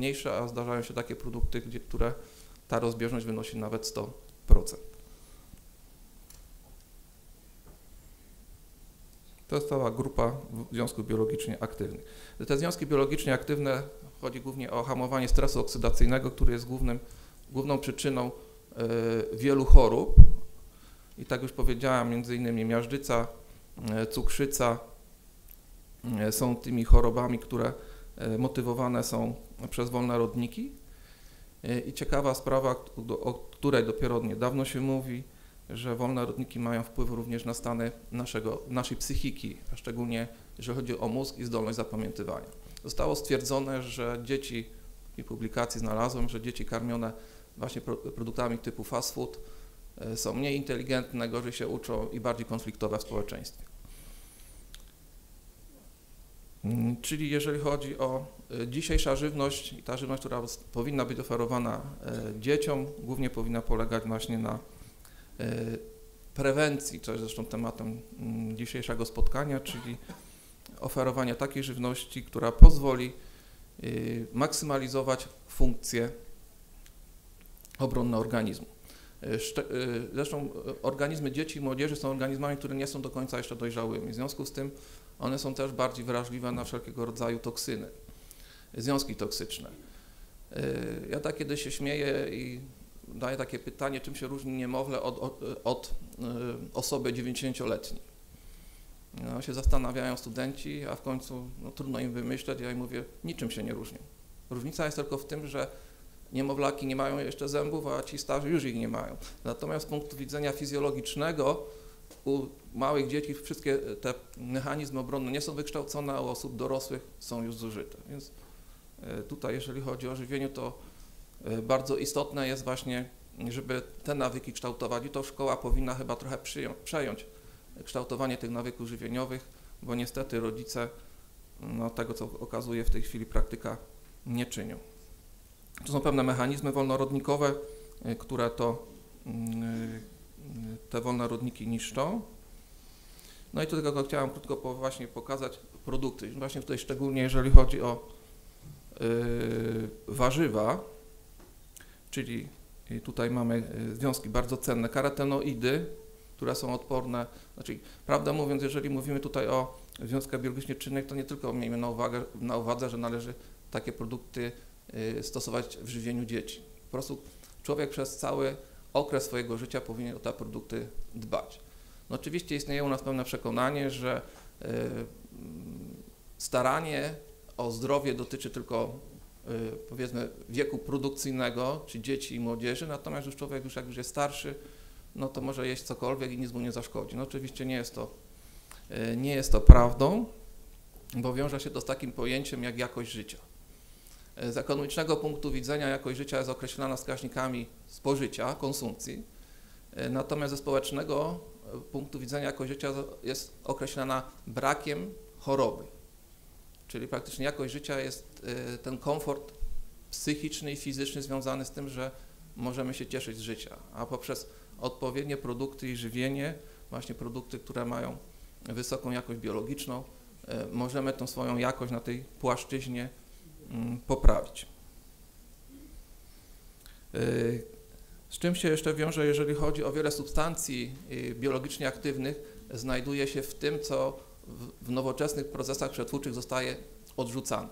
mniejsze, a zdarzają się takie produkty, gdzie, które ta rozbieżność wynosi nawet 100%. To jest cała grupa związków biologicznie aktywnych. Te związki biologicznie aktywne chodzi głównie o hamowanie stresu oksydacyjnego, który jest głównym, główną przyczyną y, wielu chorób. I tak już powiedziałem, między innymi miażdżyca, y, cukrzyca y, są tymi chorobami, które motywowane są przez wolne rodniki. I ciekawa sprawa, o której dopiero niedawno się mówi, że wolne rodniki mają wpływ również na stany naszego, naszej psychiki, a szczególnie jeżeli chodzi o mózg i zdolność zapamiętywania. Zostało stwierdzone, że dzieci, i publikacji znalazłem, że dzieci karmione właśnie produktami typu fast food e, są mniej inteligentne, gorzej się uczą i bardziej konfliktowe w społeczeństwie. Mm, czyli jeżeli chodzi o e, dzisiejsza żywność i ta żywność, która powinna być oferowana e, dzieciom, głównie powinna polegać właśnie na prewencji, co jest zresztą tematem mm, dzisiejszego spotkania, czyli oferowania takiej żywności, która pozwoli y, maksymalizować funkcje obronne organizmu. Zresztą organizmy dzieci i młodzieży są organizmami, które nie są do końca jeszcze dojrzałymi. W związku z tym one są też bardziej wrażliwe na wszelkiego rodzaju toksyny, związki toksyczne. Ja tak kiedy się śmieję i daję takie pytanie, czym się różni niemowlę od, od, od osoby 90-letniej. No, się zastanawiają studenci, a w końcu no, trudno im wymyśleć. Ja im mówię, niczym się nie różnią. Różnica jest tylko w tym, że niemowlaki nie mają jeszcze zębów, a ci starzy już ich nie mają. Natomiast z punktu widzenia fizjologicznego u małych dzieci wszystkie te mechanizmy obronne nie są wykształcone, a u osób dorosłych są już zużyte. Więc tutaj, jeżeli chodzi o żywienie, to e, bardzo istotne jest właśnie, żeby te nawyki kształtować i to szkoła powinna chyba trochę przejąć kształtowanie tych nawyków żywieniowych, bo niestety rodzice no, tego, co okazuje w tej chwili praktyka, nie czynią. To są pewne mechanizmy wolnorodnikowe, które to y, te wolnorodniki niszczą. No i tu tylko chciałem krótko właśnie pokazać produkty. Właśnie tutaj szczególnie jeżeli chodzi o warzywa, czyli tutaj mamy związki bardzo cenne, karotenoidy, które są odporne. Znaczy, prawdę mówiąc, jeżeli mówimy tutaj o związkach biologicznie czynnych, to nie tylko miejmy na, uwagę, na uwadze, że należy takie produkty y, stosować w żywieniu dzieci. Po prostu człowiek przez cały okres swojego życia powinien o te produkty dbać. No oczywiście istnieje u nas pewne przekonanie, że y, staranie o zdrowie dotyczy tylko y, powiedzmy wieku produkcyjnego, czy dzieci i młodzieży, natomiast już człowiek już jak już jest starszy, no to może jeść cokolwiek i nic mu nie zaszkodzi. No oczywiście nie jest to, e, nie jest to prawdą, bo wiąże się to z takim pojęciem jak jakość życia. Z ekonomicznego punktu widzenia jakość życia jest określana wskaźnikami spożycia, konsumpcji, e, natomiast ze społecznego punktu widzenia jakość życia jest określana brakiem choroby. Czyli praktycznie jakość życia jest ten komfort psychiczny i fizyczny związany z tym, że możemy się cieszyć z życia, a poprzez odpowiednie produkty i żywienie, właśnie produkty, które mają wysoką jakość biologiczną, e, możemy tą swoją jakość na tej płaszczyźnie mm, poprawić. E, z czym się jeszcze wiąże, jeżeli chodzi o wiele substancji biologicznie aktywnych, znajduje się w tym, co w nowoczesnych procesach przetwórczych zostaje odrzucane.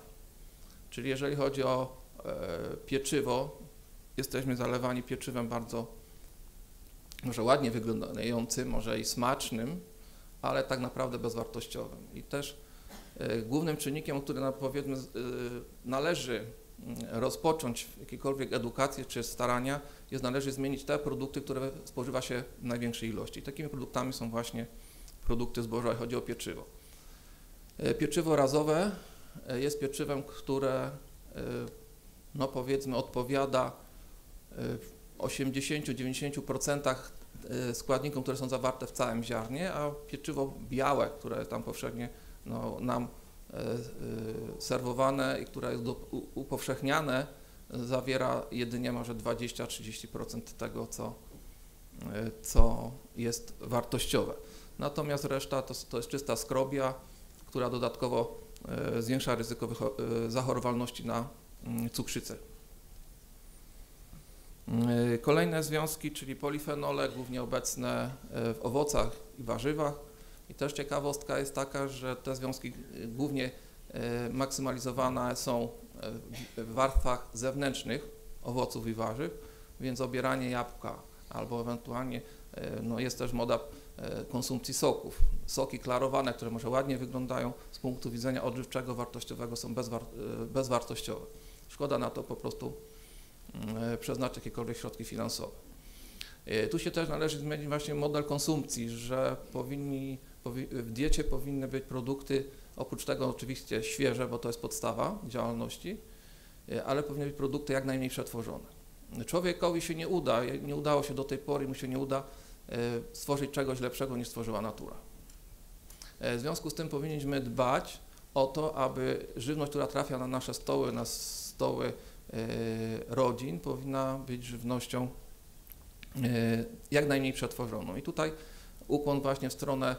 Czyli jeżeli chodzi o pieczywo, jesteśmy zalewani pieczywem bardzo może ładnie wyglądającym, może i smacznym, ale tak naprawdę bezwartościowym. I też y, głównym czynnikiem, który powiedzmy, y, należy mm, rozpocząć jakiekolwiek edukację czy starania, jest należy zmienić te produkty, które spożywa się w największej ilości. Takimi produktami są właśnie produkty zbożowe, chodzi o pieczywo. Y, pieczywo razowe jest pieczywem, które no powiedzmy odpowiada 80-90% e, składnikom, które są zawarte w całym ziarnie, a pieczywo białe, które tam powszechnie no, nam e, e, serwowane i które jest upowszechniane, zawiera jedynie może 20-30% tego, co, co jest wartościowe. Natomiast reszta to, to jest czysta skrobia, która dodatkowo zwiększa ryzyko zachorowalności na mm, cukrzycę. Y, kolejne związki, czyli polifenole, głównie obecne w owocach i warzywach. I też ciekawostka jest taka, że te związki głównie maksymalizowane są w warstwach zewnętrznych owoców i warzyw, więc obieranie jabłka albo ewentualnie no jest też moda konsumpcji soków. Soki klarowane, które może ładnie wyglądają z punktu widzenia odżywczego, wartościowego są bezwar bezwartościowe. Szkoda na to po prostu E, przeznaczyć jakiekolwiek środki finansowe. E, tu się też należy zmienić właśnie model konsumpcji, że powinni, w diecie powinny być produkty, oprócz tego oczywiście świeże, bo to jest podstawa działalności, e, ale powinny być produkty jak najmniej przetworzone. Człowiekowi się nie uda, nie udało się do tej pory, mu się nie uda stworzyć czegoś lepszego niż stworzyła natura. W związku z tym powinniśmy dbać o to, aby żywność, która trafia na nasze stoły, na stoły E, rodzin powinna być żywnością e, jak najmniej przetworzoną. I tutaj ukłon właśnie w stronę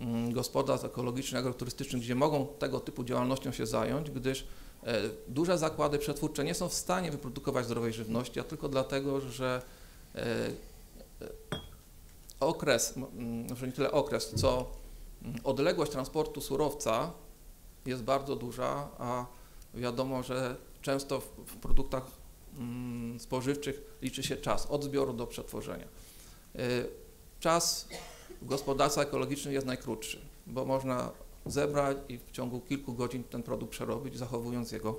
mm, gospodarstw ekologicznych, agroturystycznych, gdzie mogą tego typu działalnością się zająć, gdyż e, duże zakłady przetwórcze nie są w stanie wyprodukować zdrowej żywności, a tylko dlatego, że okres, może nie tyle okres, co odległość transportu surowca jest bardzo duża, a wiadomo, że często w, produktach spożywczych liczy się czas od zbioru do przetworzenia. Czas w gospodarce ekologicznej jest najkrótszy, bo można zebrać i w ciągu kilku godzin ten produkt przerobić, zachowując jego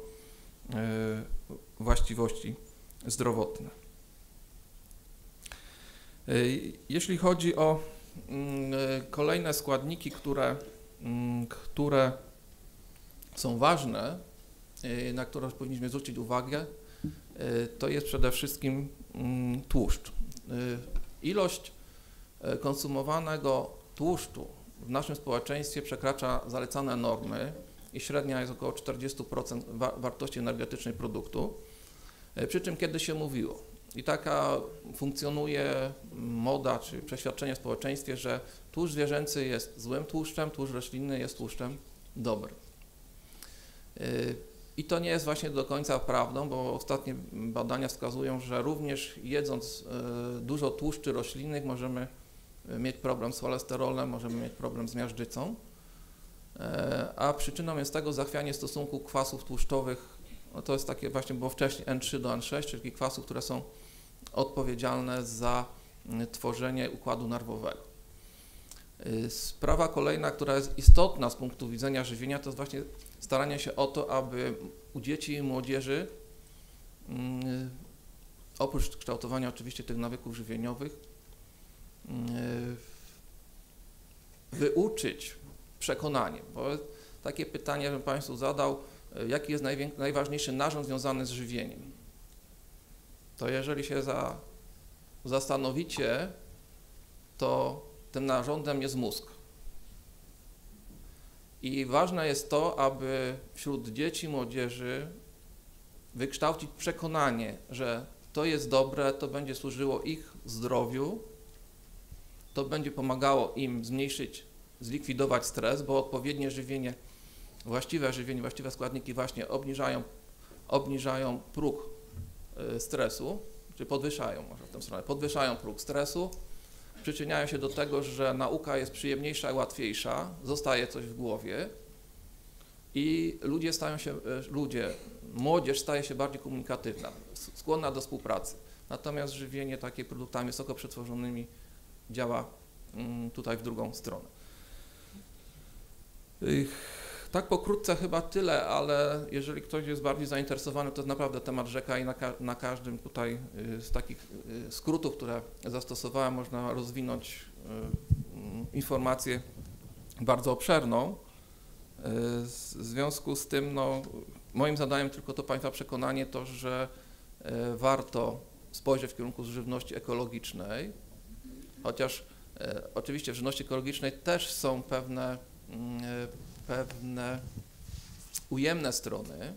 y, właściwości zdrowotne. Y, jeśli chodzi o mm, kolejne składniki, które, mm, które są ważne na którą powinniśmy zwrócić uwagę, to jest przede wszystkim mm, tłuszcz. Ilość konsumowanego tłuszczu w naszym społeczeństwie przekracza zalecane normy i średnia jest około 40% wartości energetycznej produktu. Przy czym kiedy się mówiło, i taka funkcjonuje moda czy przeświadczenie w społeczeństwie, że tłuszcz zwierzęcy jest złym tłuszczem, tłuszcz roślinny jest tłuszczem dobrym. I to nie jest właśnie do końca prawdą, bo ostatnie badania wskazują, że również jedząc e, dużo tłuszczy roślinnych możemy e, mieć problem z cholesterolem, możemy mieć problem z miażdżycą, e, a przyczyną jest tego zachwianie stosunku kwasów tłuszczowych, no to jest takie właśnie było wcześniej N3 do N6, czyli kwasów, które są odpowiedzialne za tworzenie układu nerwowego. Sprawa kolejna, która jest istotna z punktu widzenia żywienia, to jest właśnie staranie się o to, aby u dzieci i młodzieży, mm, oprócz kształtowania oczywiście tych nawyków żywieniowych, mm, wyuczyć przekonanie, bo takie pytanie bym Państwu zadał, jaki jest najważniejszy narząd związany z żywieniem. To jeżeli się za, zastanowicie, to tym narządem jest mózg. I ważne jest to, aby wśród dzieci, młodzieży wykształcić przekonanie, że to jest dobre, to będzie służyło ich zdrowiu, to będzie pomagało im zmniejszyć, zlikwidować stres, bo odpowiednie żywienie, właściwe żywienie, właściwe składniki właśnie obniżają, obniżają próg y, stresu, czy podwyższają, może w tę stronę, podwyższają próg stresu, przyczyniają się do tego, że nauka jest przyjemniejsza i łatwiejsza, zostaje coś w głowie i ludzie stają się, e, ludzie, młodzież staje się bardziej komunikatywna, skłonna do współpracy. Natomiast żywienie takie produktami wysoko przetworzonymi działa mm, tutaj w drugą stronę. Tak pokrótce chyba tyle, ale jeżeli ktoś jest bardziej zainteresowany, to jest naprawdę temat rzeka i na, ka na każdym tutaj y, z takich y, skrótów, które zastosowałem, można rozwinąć y, informację bardzo obszerną. W związku z tym, no, moim zadaniem tylko to Państwa przekonanie to, że warto spojrzeć w kierunku żywności ekologicznej, chociaż oczywiście w żywności ekologicznej też są pewne mm, pewne ujemne strony.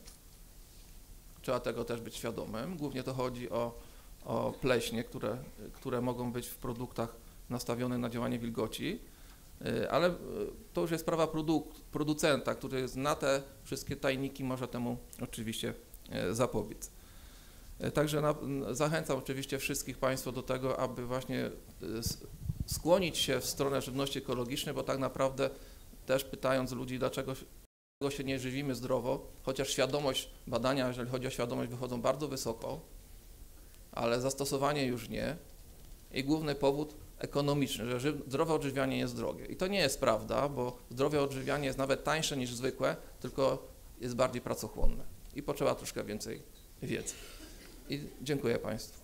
Trzeba tego też być świadomym. Głównie to chodzi o, o pleśnie, które, które mogą być w produktach nastawione na działanie wilgoci, y, ale to już jest sprawa producenta, który zna te wszystkie tajniki, może temu oczywiście e, zapobiec. E, Także na, zachęcam oczywiście wszystkich Państwa do tego, aby właśnie e, skłonić się w stronę żywności ekologicznej, bo tak naprawdę też pytając ludzi, dlaczego się- nie żywimy zdrowo, chociaż świadomość, badania, jeżeli chodzi o świadomość, wychodzą bardzo wysoko, ale zastosowanie już nie. I główny powód ekonomiczny, że ży- zdrowe odżywianie jest drogie. I to nie jest prawda, bo zdrowe odżywianie jest nawet tańsze niż zwykłe, tylko jest bardziej pracochłonne i potrzeba troszkę więcej wiedzy. I dziękuję Państwu.